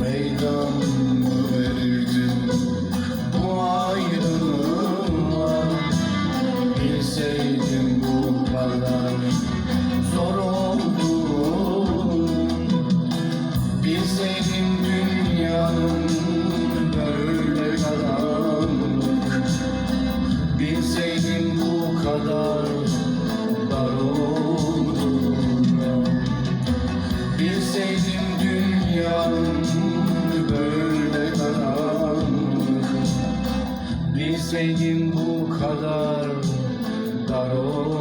meydan verirdim bu ayrılığa Bilseydim bu kadar zor olduğunu. Bilseydim dünyanın böyle karanlık. Bilseydim bu kadar dar olduğunu. Bilseydim dünyanın böyle karanlık. Bilseydim bu kadar dar olduğunu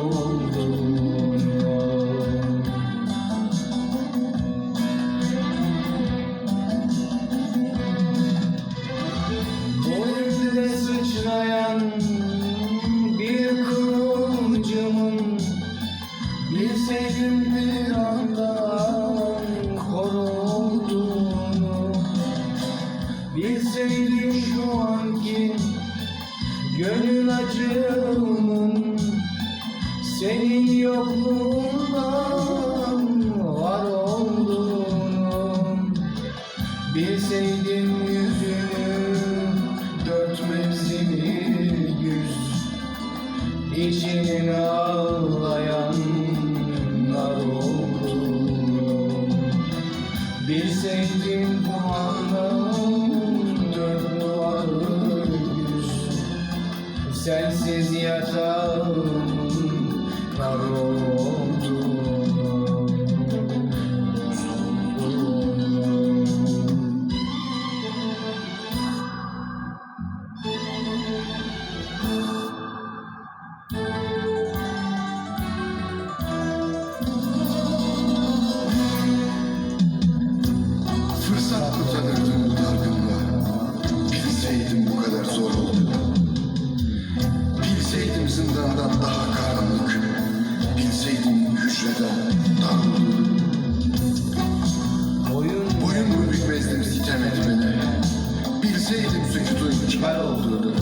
Bilseydim şu anki gönül acımın Senin yokluğundan var olduğunu Bilseydim yüzünü dört mevsimi yüz İçinin ağlayanlar olduğunu Bilseydim bu anın Sensiz yatağımın kar olduğunu zindandan daha karanlık Bilseydim hücreden dar olur Boyun mu bükmezdim sitem etmene. Bilseydim sükutun kar olduğunu